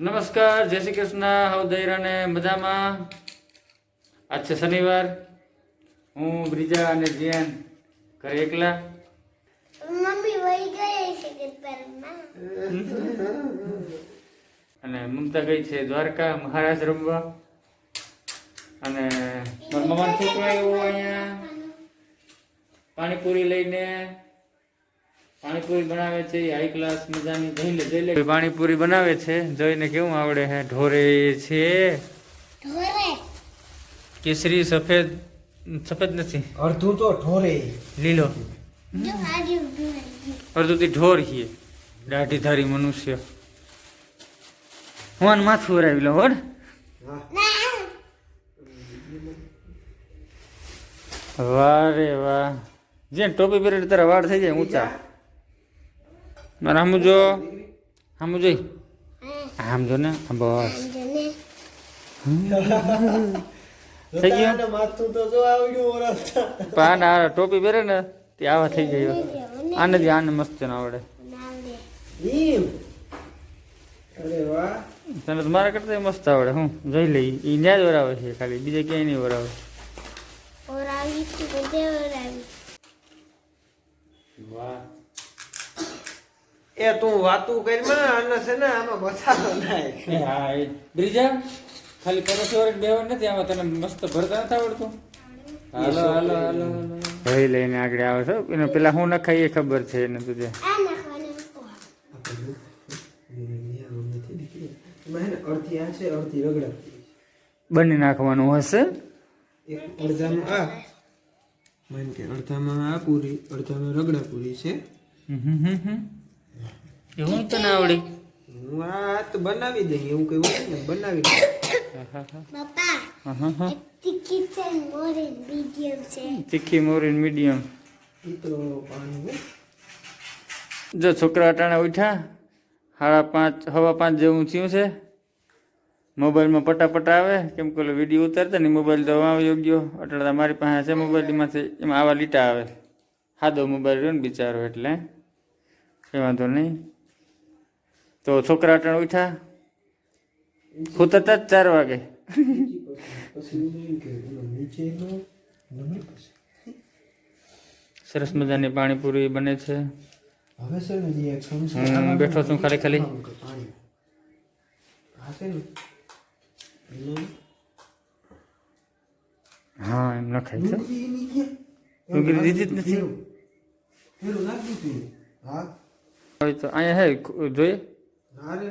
નમસ્કાર જય શ્રી કૃષ્ણ. હવ દૈરાને મજામાં. આજ છે શનિવાર. હું બ્રિજા અને જીયન ઘરે એકલા. મમ્મી વહી ગઈ છે અને મમતા ગઈ છે દ્વારકા મહારાજ રમવા. અને મારા મમ્માનો છોકરો આવ્યો અહીંયા. પાણીપુરી લઈને પાણીપુરી બનાવે છે હાઈ ક્લાસ મજાની જઈ લે જઈ લે. પાણીપુરી બનાવે છે? જોઈને કેવું આવડે હે? ઢોરે છે. ઢોરે. કેસરી સફેદ સફેદ નથી. અડધું તો ઢોરે. લીલો. જો આજે ઢોર છીએ. દાઢી ધારી મનુષ્ય. હું આને માથું વરાવી લઉં હોડ વારે વાહ. જે ટોપી પહેરે તારા વાળ થઈ જાય ઊંચા. મારે આમ જો આમ જોઈ આમ જો ને બસ થઈ ગયું? જોતા માથું તો જો આવડ્યું ઓરસતા પાન આ ટોપી પહેરે ને તે આવા થઈ ગયો. આને જ આને મસ્ત ન આવડે. તને તો મારા કરતા મસ્ત આવડે હું જોઈ લઈ. એ ન્યા જ વરાવે છે ખાલી બીજે ક્યાંય નહીં વરાવે. ઓરાવી તું બધે ઓરાવી. વાહ. એ તું વાતું કરી માં અને છે ને આમાં બસાડો નાખ. હા એ. બ્રિજા ખાલી પચાસ વર્ષ બેવા નથી આમાં તને મસ્ત ભરતા નથી આવડતું? હાલો હાલો હાલો ભાઈ લઈને આગળ આવે છો. એને પેલા હું નખાઈ એ ખબર છે એને તુજે અડધી રગડા. બંને નાખવાનું હશે. અડધામાં આ. માન કે અડધામાં આ પૂરી અડધામાં રગડા પૂરી છે. એ હું તને આવડી? હું આ તો બનાવી દઈ એવું કઈ હોય ને બનાવી દઈ પપ્પા એક તીખી છે ને મીડિયમ છે. તીખી મોરી મીડિયમ. ઈ તો પાણી જો છોકરા અટાણા ઉઠ્યા સાડા પાંચ હવા પાંચ જેવું થયું છે. મોબાઈલમાં પટાપટા આવે કેમ કે ઓલો વીડિયો ઉતારતા ને મોબાઈલ તો આવી યોગ્ય. અટાણા મારી પાસે છે મોબાઈલ એમાંથી એમાં આવા લીટા આવે. સાદો મોબાઈલ રહ્યો ને બિચારો એટલે. એ વાંધો નહીં. તો છોકરા ત્રણ ઉઠ્યા? ખૂતતા જ ચાર વાગે. સરસ મજાની પાણીપુરી બને છે. ને બેઠો છું ખાલી ખાલી. ને હા, એમ નખાય છે. ડુંગળી દીધી જ નથી. અહીંયા હે, જોઈએ. ના? રે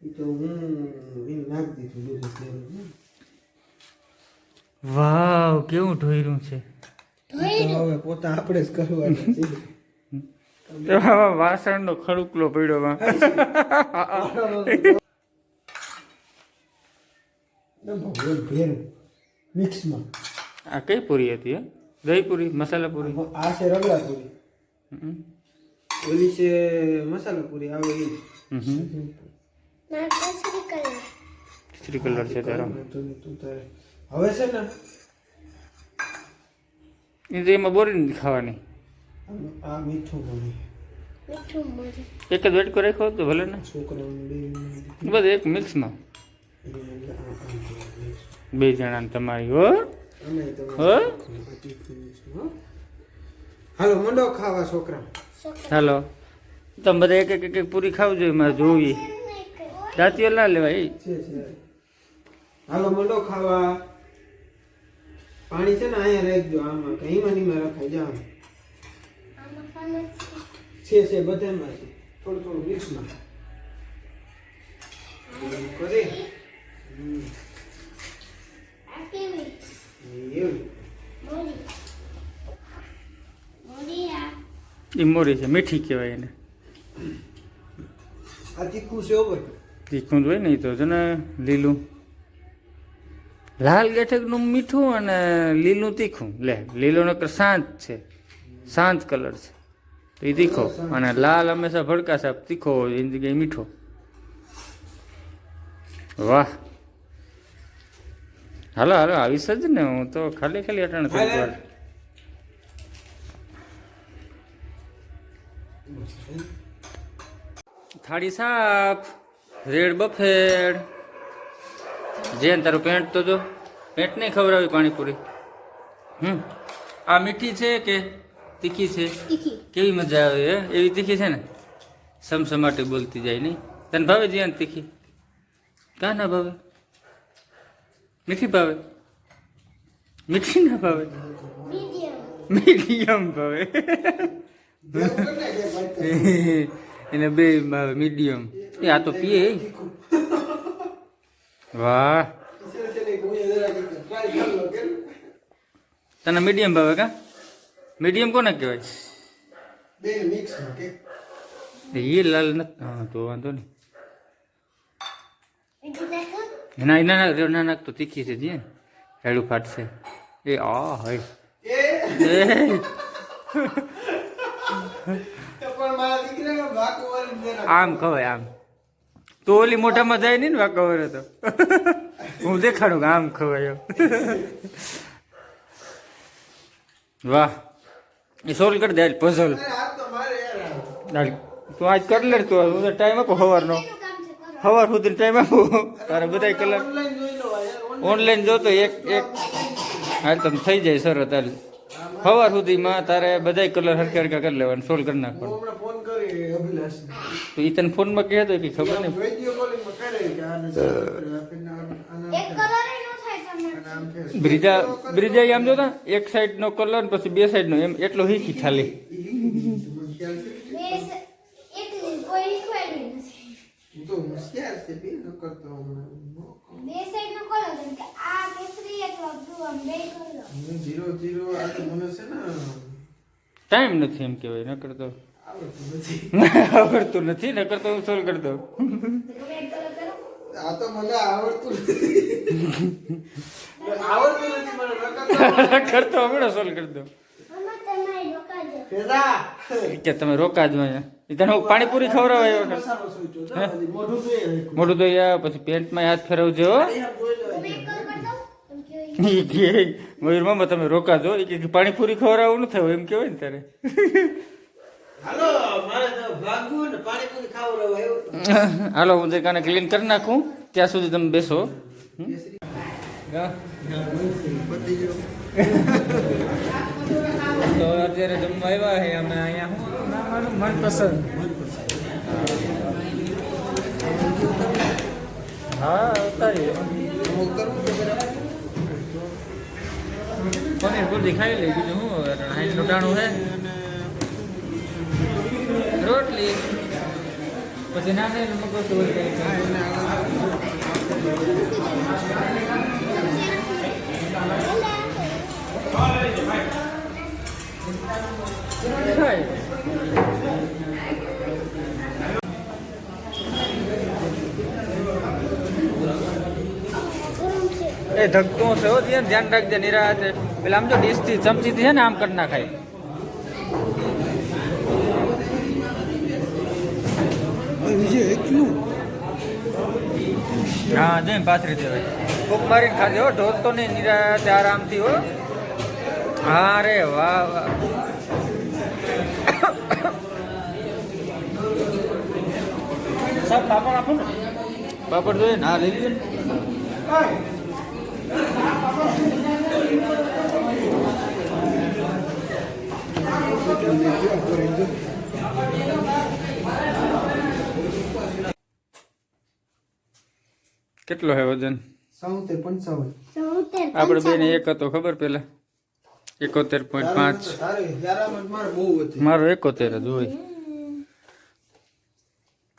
એ તો હું એને નાખી દીધું દૂધ પેલું. વાવ કેવું ઢોયરું છે? હવે પોતા આપણે જ કરવાના છે વાસણનો ખડુકલો પડ્યો મિક્સમાં. આ કઈ પૂરી હતી દહીં પૂરી મસાલા પૂરી આ છે રગડા પૂરી. ઓલી છે મસાલા પૂરી આવે એ કલર શ્રી કલર છે તારો હવે છે ને એ તો એમાં બોરી ખાવાની આ મીઠું બને એક જ વેટકો રાખ્યો તો ભલે ને બસ એક મિક્સમાં બે જણા તમારી હો હો હાલો મંડો ખાવા છોકરા ચાલો તમે બધા એક એક એક એક પૂરી ખાવ જોઈએ મારે જોવી દાંતીઓ ના લેવાય છે છે. હાલો મંડો ખાવા. પાણી છે ને અહીંયા રાખજો આમાં કઈ માં નીમાં રખાઈ જા છે છે બધામાં છે. થોડું થોડું મિક્સમાં. કરે હમ, આ કેવી એવું મોરી મોરી આ એ મોરી છે મીઠી કહેવાય એને. તીખું. હોય ને તો છે ને લીલું. લાલ ગેઠકનું મીઠું અને લીલું તીખું. લે લીલો નકર શાંત છે. શાંત કલર છે. તો એ તીખો. અને લાલ હંમેશા ભડકા સાહેબ તીખો હોય જગ્યાએ મીઠો. વાહ. હાલો હાલો આવી જ ને હું તો ખાલી ખાલી અટાણે થાળી સાફ રેડ બફેડ. જેન તારું પેન્ટ તો જો પેન્ટ નહીં ખવડાવી પાણીપુરી. હમ આ મીઠી છે કે તીખી છે? કેવી મજા આવે હે? એવી તીખી છે ને? સમસમાટી બોલતી જાય નહીં. તને ભાવે જીયાન તીખી? કા ના ભાવે? મીઠી ભાવે? મીઠી ના ભાવે? મીડિયમ. મીડિયમ ભાવે. એને બે મીડિયમ. એ આ તો પીએ એ. વાહ. તને મીડિયમ ભાવે કા? મીડિયમ કોને કહેવાય? બે એ લાલ નથી. હા તો વાંધો નહીં. ના ના ના ના નાખ તો તીખી છે જીએ હેડું ફાટશે. એ આ હોય. એ એ પણ મારા દીકરાને વાકો વાળી દે આમ ખવાય આમ. તો ઓલી મોઢામાં જાય નહીં ને વરે તો. હું દેખાડું કે આમ ખવાય વાહ. એ સોલ્વ કરી દે પઝલ તો આજ કરી લે તું ટાઈમ આપો સવારનો સવાર સુધી ટાઈમ આપો. તારે બધા કલાક ઓનલાઈન જોતો એક એક. હા તમે થઈ જાય સરસ હાલ. સવાર સુધીમાં તારે બધા કલર હરખા હરખા કરી લેવાનું સોલ્વ કરી નાખવાનું. ફોન કરી અભિલાષ તો ઈ તને ફોનમાં કહે તો કે ખબર નહીં. વીડિયો કોલિંગમાં કરે કે આને આને એક કલર ય ન થાય તમને. આમ કે બ્રિજા બ્રિજા આમ જોતા એક સાઈડ નો કલર પછી બે સાઈડ નો એમ એટલો હીખી ખાલી. તો હોશિયાર છે? બે ન કરતો હમણાં બે સાઈડ નો કલર જેમ કે આ કેસરી અથવા બ્લુ આમ બે કલર હું જીરો જીરો આ તો મને છે ને ટાઈમ નથી એમ કહેવાય ન કરતો આવડતું નથી. ન કરતો હું સોલ્વ કરી દઉં. આ તો મને આવડતું નથી. આવડતું નથી મને ન કરતો કરતો હમણાં સોલ્વ કરી દઉં. રોકાજો. કે તમે રોકા જ તને હું પાણીપુરી ખવડાવાય તો મોઢું તો તો યા પછી પેન્ટમાં હાથ ફેરવજો હો. અહીંયા જોઈ લો તમે એક કલર કરી એમ કે મયુર મામા તમે રોકાજો. એ કે પાણીપુરી ખવડાવવું ન થયું એમ કહેવાય ને તારે હાલો મારે તો ભાગવું ને પાણીપુરી ખાવું હાલો હું જે કાને ક્લીન કરી નાખું. ત્યાં સુધી તમે બેસો. તો અત્યારે જમવા આવ્યા છે અમે અહીંયા. હું? મનપસંદ. હા ઉતારીએ. તો પનીર ભુરજી ખાઈ લઈ બીજું હું રણાઈ હાઈ હે રોટલી પછી ના નહીં મગો કંઈ. ખાય. એ ધકતું છે હો ધ્યાન ધ્યાન રાખજે નિરાતે. પેલા આમ જો ડીશથી ચમચીથી છે ને આમ કરી નાખાય. હા જઈને પાથરી દેવાય. કોક મારીને ખાજે હો ઢોલતો નહીં નિરાતે આરામથી હો. હા રે વાહ વાહ. પાપડ આપો ને. પાપડ જોઈએ ના લઈ લ્યો ને. કેટલો હે વજન? સાઉથે પંચાવન. સૌતેર આપણે બેને એક હતો ખબર પેલા? એકોતેર પોઈન્ટ પાંચ. મારે બહુ હતી મારો એકોતેર જ હોય.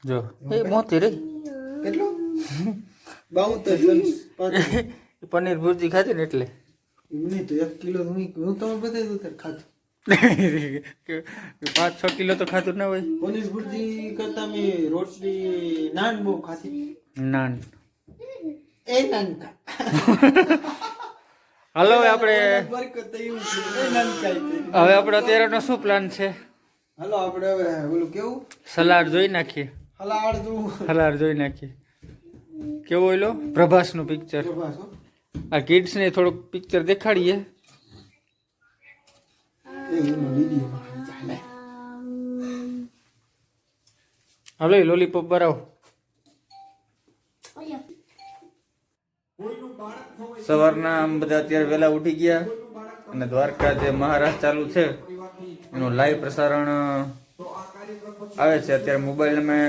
જો. એ મોતી રે કેટલો? બાઉતેર પનીર ભુરજી ખાધી ને એટલે? નહીં તો એક કિલો હું હું તમે બતાવી દઉં ત્યારે ખાધું. પાંચ છ કિલો તો ખાતું ના હોય. પનીર ભુરજી કરતા મેં રોટલી નાન બહુ ખાધી. નાન. એ નાન હાલો હવે આપણે. હવે આપણે અત્યારેનો શું પ્લાન છે? હાલો આપણે હવે ઓલું કેવું? સલાડ જોઈ નાખીએ. હલાડ દઉં સલાડ જોઈ નાખીએ. કેવો એલો પ્રભાસનું પિક્ચર પ્રભાસ. આ કિડ્સને થોડુંક પિક્ચર દેખાડીએ. હલો લોલીપોપ બરાવો સવારના આમ બધા અત્યારે વહેલા ઉઠી ગયા અને દ્વારકા જે મહારાજ ચાલુ છે, એનું લાઈવ પ્રસારણ આવે છે. અત્યારે મોબાઈલ અમે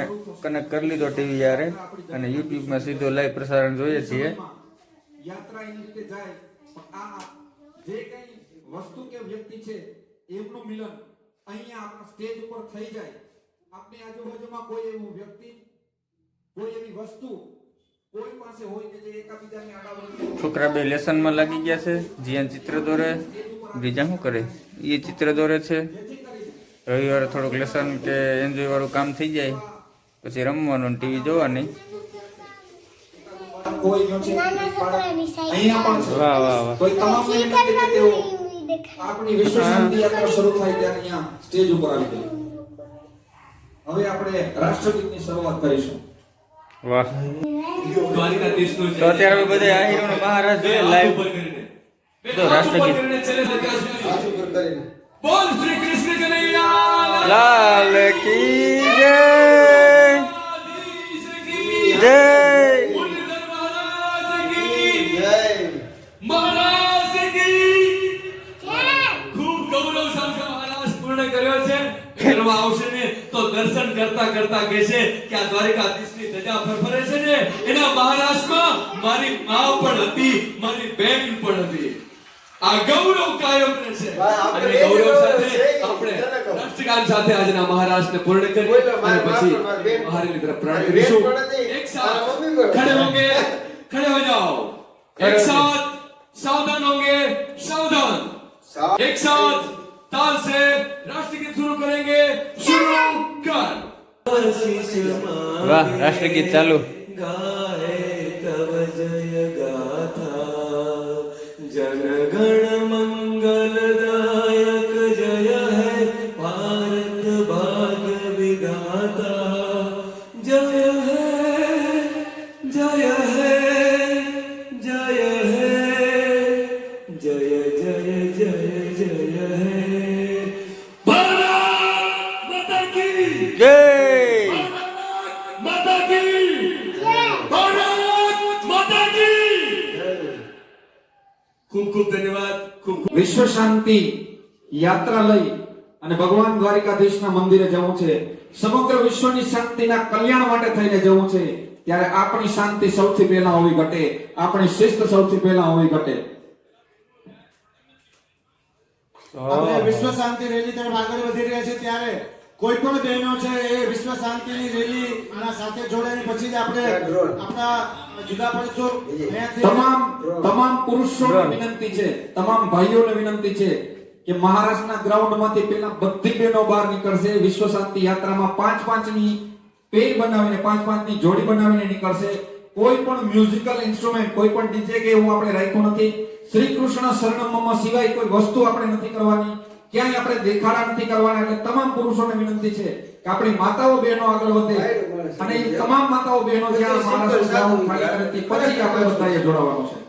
કનેક્ટ કરી લીધો ટીવી યારે અને યુટ્યુબમાં સીધો લાઈવ પ્રસારણ જોઈએ છીએ. યાત્રા રીતે જાય પણ આ જે કઈ વસ્તુ કે વ્યક્તિ છે એમનું મિલન અહીંયા આપણા સ્ટેજ ઉપર થઈ જાય. આપની આજુબાજુમાં કોઈ એવું વ્યક્તિ કોઈ એવી વસ્તુ કોઈ પાસે હોય કે જે એકાબીજાની આડાવડી છોકરા બે લેસનમાં લાગી ગયા છે જીયાન ચિત્ર દોરે. બીજા શું કરે? એ ચિત્ર દોરે છે. રવિવારે થોડુંક લેસન કે એન્જોય વાળું કામ થઈ જાય. પછી રમવાનું ટીવી જોવાની. કોઈ નો છે અહીંયા પણ છે. વાહ વાહ વાહ. કોઈ તમામ વિનંતી કે તેઓ આપણી વિશ્વ શાંતિ યાત્રા શરૂ થાય ત્યારે અહીંયા સ્ટેજ ઉપર આવી ગઈ. હવે આપણે રાષ્ટ્રગીતની શરૂઆત કરીશું. વાહ. તો અત્યારે બધા આહિરોનો મહારાજ જોઈએ લાઈવ તો રાષ્ટ્રગીત. બોલ શ્રી કૃષ્ણ કનૈયા. લાલ કી કરવા આવશે ને તો દર્શન કરતા કરતા કહેશે કે આ દ્વારકાધીશની ધજા ફરફરે છે ને એના મહારાષ્ટ્રમાં મારી મા પણ હતી મારી બેન પણ હતી. આ ગૌરવ કાયમ રહેશે. અને ગૌરવ સાથે આપણે રાષ્ટ્રગાન સાથે આજના મહારાષ્ટ્રને પૂર્ણ કરી અને પછી મહારાજની તરફ પ્રાણ કરીશું. એક સાથ. ખડે હોંગે ખડે હો જાઓ. એક સાથ. સાવધાન હોંગે. સાવધાન. એક સાથ. ताल से राष्ट्रगीत शुरू करेंगे। शुरू कर। वाह राष्ट्रगीत चालू। गाए तब जय गाथा जनगण मंगल मंगलदायक जय है भारत भाग विधाता। जय है जय है जय है जय जय जय जय है। શાંતિ યાત્રા લઈ અને ભગવાન દ્વારિકાધીશના મંદિરે જવું છે. સમગ્ર વિશ્વની શાંતિના કલ્યાણ માટે થઈને જવું છે. ત્યારે આપણી શાંતિ સૌથી પહેલા હોવી ઘટે. આપણી શિસ્ત સૌથી પહેલા હોવી ઘટે. આપણે વિશ્વ શાંતિ રેલી તરફ આગળ વધી રહ્યા છે ત્યારે કોઈ પણ બહેનો છે એ વિશ્વ શાંતિની રેલી ના સાથે જોડાઈને પછી જ આપણે આપણા જુદા પડશો. તમામ તમામ પુરુષોને વિનંતી છે તમામ ભાઈઓને વિનંતી છે કે મહારાષ્ટ્રના ગ્રાઉન્ડમાંથી પેલા બધી બહેનો બહાર નીકળશે વિશ્વ શાંતિ યાત્રામાં પાંચ પાંચની પેર બનાવીને પાંચ પાંચની જોડી બનાવીને નીકળશે. કોઈ પણ મ્યુઝિકલ ઇન્સ્ટ્રુમેન્ટ કોઈ પણ ડીજે કે એવું આપણે રાખ્યું નથી. શ્રી કૃષ્ણ શરણમમાં સિવાય કોઈ વસ્તુ આપણે નથી કરવાની. ક્યાંય આપણે દેખાડા નથી કરવાના એટલે તમામ પુરુષોને વિનંતી છે કે આપણી માતાઓ બહેનો આગળ વધે અને તમામ માતાઓ બહેનો જ્યાં તે પછી આપણે બધાએ જોડાવાનું છે.